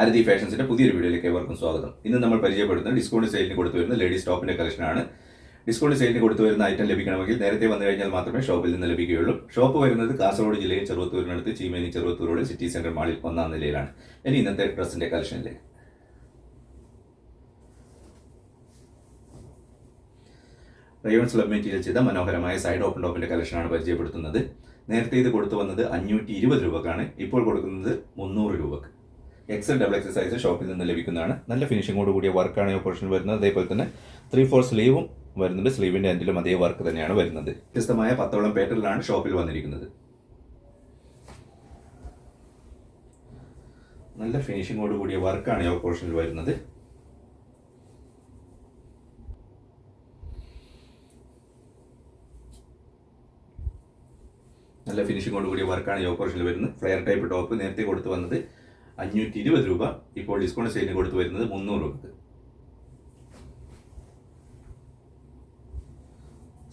ആരതി ഫാഷൻസിന്റെ പുതിയൊരു വീഡിയോയിലേക്ക് ഏവർക്കും സ്വാഗതം. ഇന്ന് നമ്മൾ പരിചയപ്പെടുന്ന ഡിസ്കൗണ്ട് സെയിലിന് കൊടുത്തു വരുന്ന ലേഡീസ് ടോപ്പിന്റെ കളക്ഷനാണ് ഡിസ്കൗണ്ട് സെയിലിന് കൊടുത്തു വരുന്ന ഐറ്റം ലഭിക്കണമെങ്കിൽ നേരത്തെ വന്നു കഴിഞ്ഞാൽ മാത്രമേ ഷോപ്പിൽ നിന്ന് ലഭിക്കുകയുള്ളൂ. ഷോപ്പ് വരുന്നത് കാസർഗോഡ് ജില്ലയിൽ ചെറുവത്തൂരിനടുത്ത് Cheemeni Cheruvathur road city centre മാളിൽ ഒന്നാം നിലയിലാണ്. ഇനി ഇന്നത്തെ ഡ്രസ്സിന്റെ കളക്ഷനിലേക്ക് റയോൺസ് ലബ് മെറ്റീരിയൽ ചെയ്ത മനോഹരമായ സൈഡ് ഓപ്പൺ ടോപ്പിന്റെ കളക്ഷനാണ് പരിചയപ്പെടുത്തുന്നത്. നേരത്തെ ഇത് കൊടുത്തു വന്നത് അഞ്ഞൂറ്റി ഇരുപത് രൂപക്കാണ്. ഇപ്പോൾ കൊടുക്കുന്നത് മുന്നൂറ് രൂപക്ക്. എക്സൽ ഡബിൾ എക്സസൈസ് ഷോപ്പിൽ നിന്ന് ലഭിക്കുന്നതാണ്. നല്ല ഫിനിഷിങ്ങോട് കൂടിയ വർക്കാണ് ഈ ഓപ്പറേഷൻ വരുന്നത്. അതേപോലെ തന്നെ ത്രീ ഫോർ സ്ലീവും വരുന്നുണ്ട്. സ്ലീവിന്റെ എൻഡിലും അതേ വർക്ക് തന്നെയാണ് വരുന്നത്. വ്യത്യസ്തമായ പത്തോളം പേറ്റലാണ് ഷോപ്പിൽ വന്നിരിക്കുന്നത്. നല്ല ഫിനിഷിങ്ങോട് കൂടിയ വർക്കാണ് ഈ ഓപ്പറേഷനിൽ വരുന്നത്. നല്ല ഫിനിഷിങ്ങോട് കൂടിയ വർക്കാണ് ഈ ഓപ്പറേഷനിൽ വരുന്നത്. ഫ്ലെയർ ടൈപ്പ് ടോപ്പ് നേരത്തെ കൊടുത്തു വന്നത്. അഞ്ഞൂറ്റി ഇരുപത് രൂപ ഇപ്പോൾ ഡിസ്കൗണ്ട് സെയിലിന് കൊടുത്തു വരുന്നത് മുന്നൂറ് രൂപ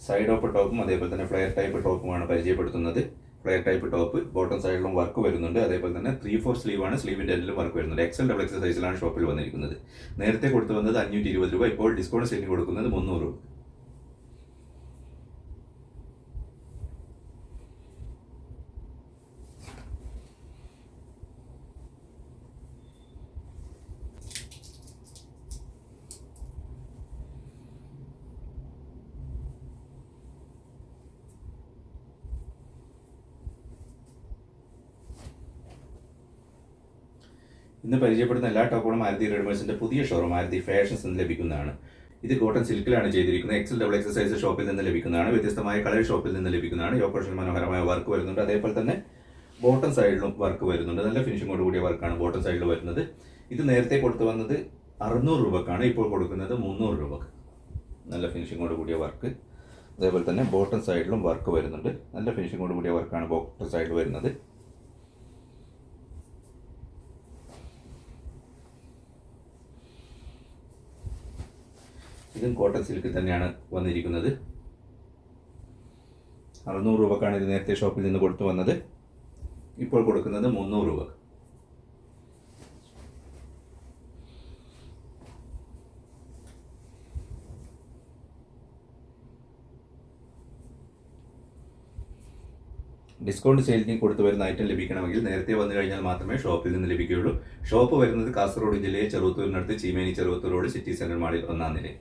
സൈഡ് ഓപ്പ് ടോപ്പും അതേപോലെ തന്നെ ഫ്ലെയർ ടൈപ്പ് ടോപ്പുമാണ് പരിചയപ്പെടുത്തുന്നത്. ഫ്ലെയർ ടൈപ്പ് ടോപ്പ് ബോട്ടം സൈഡിലും വർക്ക് വരുന്നുണ്ട്. അതേപോലെ തന്നെ ത്രീ ഫോർ സ്ലീവ് ആണ്. സ്ലീവിന്റെ എല്ലാം വർക്ക് വരുന്നുണ്ട്. എക്സൽ ഡബിൾ എക്സൽ സൈസിലാണ് ഷോപ്പിൽ വന്നിരിക്കുന്നത്. നേരത്തെ കൊടുത്തു വന്നത് അഞ്ഞൂറ്റി ഇരുപത് രൂപ. ഇപ്പോൾ ഡിസ്കൗണ്ട് സെയിലിന് കൊടുക്കുന്നത് മുന്നൂറ് രൂപ ഇന്ന് പരിചയപ്പെടുന്ന എല്ലാ ടോപ്പുകളും മാരുതി റെഡിമേഴ്സിന്റെ പുതിയ ഷോറൂം മാരുതി ഫാഷൻസ് നിന്ന് ലഭിക്കുന്നതാണ്. ഇത് കോട്ടൺ സിൽക്കിലാണ് ചെയ്തിരിക്കുന്നത്. എക്സൽ ഡബിൾ എക്സസൈസ് ഷോപ്പിൽ നിന്ന് ലഭിക്കുന്നതാണ്. വ്യത്യസ്തമായ കളർ ഷോപ്പിൽ നിന്ന് ലഭിക്കുന്നതാണ്. യോപ്പർഷൻ മനോഹരമായ വർക്ക് വരുന്നുണ്ട്. അതേപോലെ തന്നെ ബോട്ടം സൈഡിലും വർക്ക് വരുന്നുണ്ട്. നല്ല ഫിനിഷിങ്ങോട് കൂടിയ വർക്കാണ് ബോട്ടം സൈഡിൽ വരുന്നത്. ഇത് നേരത്തെ കൊടുത്തു വന്നത് അറുന്നൂറ് രൂപക്കാണ്. ഇപ്പോൾ കൊടുക്കുന്നത് മുന്നൂറ് രൂപക്ക്. നല്ല ഫിനിഷിങ്ങോട് കൂടിയ വർക്ക് അതേപോലെ തന്നെ ബോട്ടം സൈഡിലും വർക്ക് വരുന്നുണ്ട്. നല്ല ഫിനിഷിങ്ങോട് കൂടിയ വർക്കാണ് ബോട്ടം സൈഡിൽ വരുന്നത്. ഇതും കോട്ടൺ സിൽക്കിൽ തന്നെയാണ് വന്നിരിക്കുന്നത്. അറുന്നൂറ് രൂപക്കാണ് ഇത് നേരത്തെ ഷോപ്പിൽ നിന്ന് കൊടുത്തു വന്നത്. ഇപ്പോൾ കൊടുക്കുന്നത് മുന്നൂറ് രൂപ. ഡിസ്കൗണ്ട് സെയിലിന് കൊടുത്തു വരുന്ന ഐറ്റം ലഭിക്കണമെങ്കിൽ നേരത്തെ വന്നു കഴിഞ്ഞാൽ മാത്രമേ ഷോപ്പിൽ നിന്ന് ലഭിക്കുകയുള്ളൂ. ഷോപ്പ് വരുന്നത് കാസർഗോഡ് ജില്ലയിലെ ചെറുത്തൂരിനടുത്ത് ചീമേനി ചെറുത്തൂരോട് റോഡ് സിറ്റി സെന്റർ മാളിൽ ഒന്നാം നിലയിൽ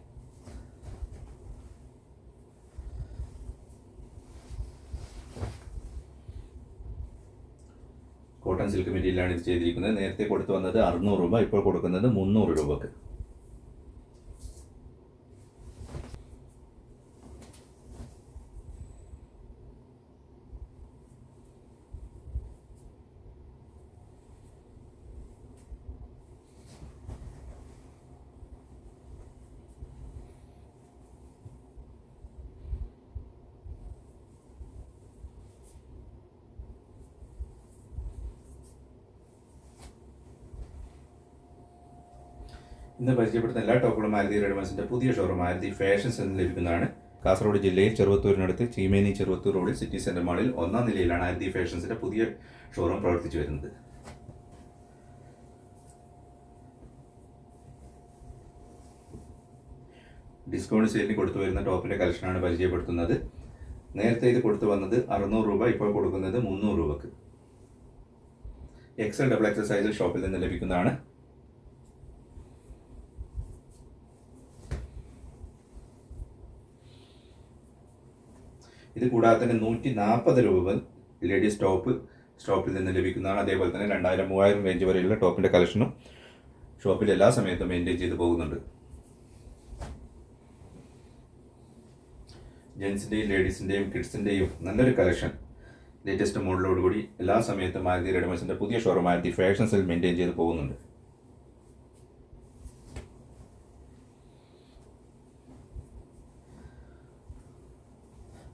കോട്ടൺ സിൽക്ക് മെറ്റീരിയലാണ് ഇത് ചെയ്തിരിക്കുന്നത്. നേരത്തെ കൊടുത്തു വന്നത് അറുന്നൂറ് രൂപ ഇപ്പോൾ കൊടുക്കുന്നത് മുന്നൂറ് രൂപക്ക്. ഇന്ന് പരിചയപ്പെടുത്തുന്ന എല്ലാ ടോപ്പുകളും മാരുതി റെഡിമേഴ്സിന്റെ പുതിയ ഷോറൂം മാരുതി ഫാഷൻസ് എന്ന് ലഭിക്കുന്നതാണ്. കാസർഗോഡ് ജില്ലയിൽ ചെറുവത്തൂരിനടുത്ത് ചീമേനി ചെറുവത്തൂർ റോഡിൽ സിറ്റി സെന്റർ മാളിൽ ഒന്നാം നിലയിലാണ് മാരുതി ഫാഷൻസിന്റെ പുതിയ ഷോറൂം പ്രവർത്തിച്ചു വരുന്നത്. ഡിസ്കൗണ്ട് സെയിലിന് കൊടുത്തു വരുന്ന ടോപ്പിന്റെ കളക്ഷനാണ് പരിചയപ്പെടുത്തുന്നത്. നേരത്തെ ഇത് കൊടുത്തു വന്നത് അറുന്നൂറ് രൂപ ഇപ്പോൾ കൊടുക്കുന്നത് മുന്നൂറ് രൂപക്ക്. എക്സൽ ഡബിൾ എക്സൽ സൈസിൽ ഷോപ്പിൽ നിന്ന് ലഭിക്കുന്നതാണ്. ഇത് കൂടാതെ തന്നെ നൂറ്റി നാൽപ്പത് രൂപ ലേഡീസ് സ്റ്റോപ്പ് സ്റ്റോപ്പിൽ നിന്ന് ലഭിക്കുന്നതാണ്. അതേപോലെ തന്നെ രണ്ടായിരം മൂവായിരം റേഞ്ച് വരെയുള്ള ടോപ്പിന്റെ കളക്ഷനും ഷോപ്പിൽ എല്ലാ സമയത്തും മെയിന്റെയിൻ ചെയ്ത് പോകുന്നുണ്ട്. ജെൻസിന്റെയും ലേഡീസിന്റെയും കിഡ്സിന്റെയും നല്ലൊരു കളക്ഷൻ ലേറ്റസ്റ്റ് മോഡലോടുകൂടി എല്ലാ സമയത്തും മാരുതി റെഡിമേഴ്സിന്റെ പുതിയ ഷോറൂം മാരുതി ഫാഷൻസിൽ മെയിന്റെയിൻ ചെയ്ത് പോകുന്നുണ്ട്.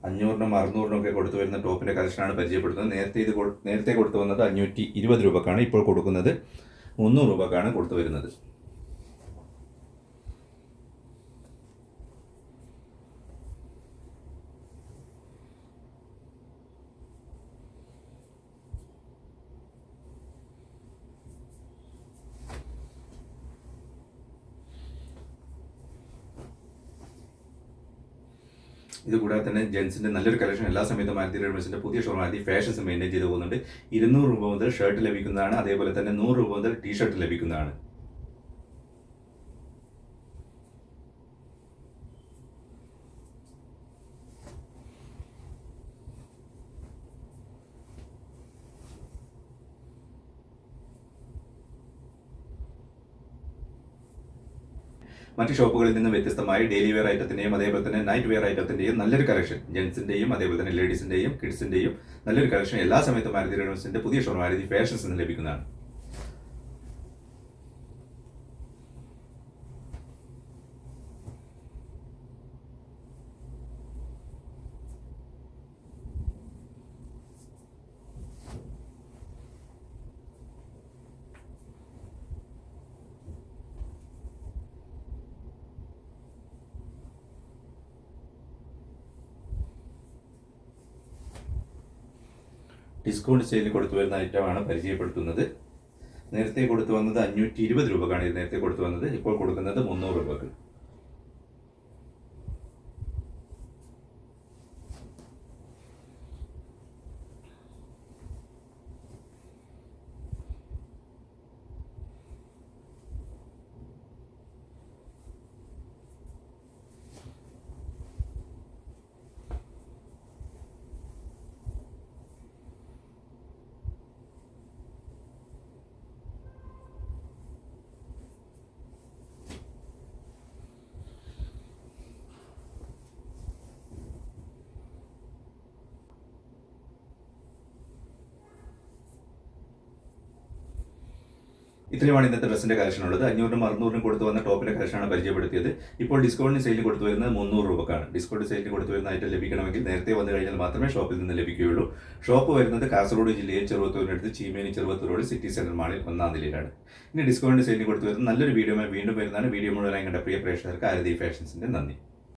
അഞ്ഞൂറിനും അറുന്നൂറിനും ഒക്കെ കൊടുത്തു വരുന്ന ടോപ്പിന്റെ കളക്ഷനാണ് പരിചയപ്പെടുത്തുന്നത്. നേരത്തെ ഇത് നേരത്തെ കൊടുത്തു വന്നത് അഞ്ഞൂറ്റി ഇരുപത് രൂപക്കാണ് ഇപ്പോൾ കൊടുക്കുന്നത് മുന്നൂറ് രൂപക്കാണ് കൊടുത്തു വരുന്നത്. ഇതുകൂടാതെ തന്നെ ജെൻസിന്റെ നല്ലൊരു കളക്ഷൻ എല്ലാ സമയത്തും മാരുതി റെഡിമെയ്ഡ്സിന്റെ പുതിയ ഷോറൂം മാരുതി ഫാഷൻസ് മെയിന്റെയിൻ ചെയ്തു പോകുന്നുണ്ട്. ഇരുന്നൂറ് രൂപ മുതൽ ഷർട്ട് ലഭിക്കുന്നതാണ്. അതേപോലെ തന്നെ നൂറ് രൂപ മുതൽ ടീ ഷർട്ട് ലഭിക്കുന്നതാണ്. മറ്റ് ഷോപ്പുകളിൽ നിന്നും വ്യത്യസ്തമായി ഡെയിലി വെയർ ഐറ്റത്തിന്റെയും അതേപോലെ തന്നെ നൈറ്റ് വെയർ ഐറ്റത്തിന്റെയും നല്ലൊരു കളക്ഷൻ ജെൻസിന്റെയും അതേപോലെ തന്നെ ലേഡീസിന്റെയും കിഡ്സിന്റെയും നല്ലൊരു കളക്ഷൻ എല്ലാ സമയത്തും മാരുതി റെഡിമെയ്ഡ്സിന്റെ പുതിയ ഷോറൂം മാരുതി ഫാഷൻസ് നിന്ന് ലഭിക്കുന്നതാണ്. ഡിസ്കൗണ്ട് സെയിലിൽ കൊടുത്തു വരുന്ന ഐറ്റമാണ് പരിചയപ്പെടുത്തുന്നത്. നേരത്തെ കൊടുത്തു വന്നത് അഞ്ഞൂറ്റി ഇരുപത് രൂപക്കാണ് നേരത്തെ കൊടുത്തു വന്നത്. ഇപ്പോൾ കൊടുക്കുന്നത് മുന്നൂറ് രൂപക്ക്. ഇത്രയുമാണ് ഇന്നത്തെ ഡ്രസ്സിന്റെ കളക്ഷൻ ഉള്ളത്. അഞ്ഞൂറിനും അറുന്നൂറിനും കൊടുത്തു വന്ന ടോപ്പിന്റെ കളക്ഷനാണ് പരിചയപ്പെടുത്തിയത്. ഇപ്പോൾ ഡിസ്കൗണ്ടിന് സെയിലിൽ കൊടുത്തു വരുന്നത് മുന്നൂറ് രൂപക്കാണ്. ഡിസ്കൗണ്ട് സെയിലിൽ കൊടുത്തു വരുന്ന ഐറ്റം ലഭിക്കണമെങ്കിൽ നേരത്തെ വന്നു കഴിഞ്ഞാൽ മാത്രമേ ഷോപ്പിൽ നിന്ന് ലഭിക്കുകയുള്ളൂ. ഷോപ്പ് വരുന്നത് കാസർഗോഡ് ജില്ലയിൽ ചെറുവത്തൂരിനടുത്ത് Cheemeni Cheruvathur road city centre മാളിൽ ഒന്നാം നിലയിലാണ്. ഇനി ഡിസ്കൗണ്ട് സെയിലിൽ കൊടുത്തു വരുന്ന നല്ലൊരു വീഡിയോ വീണ്ടും വരുന്നതാണ്. വീഡിയോ മുഴുവനായി കണ്ട പ്രിയ പ്രേക്ഷകർക്ക് ആരതി ഫാഷൻസിന്റെ നന്ദി.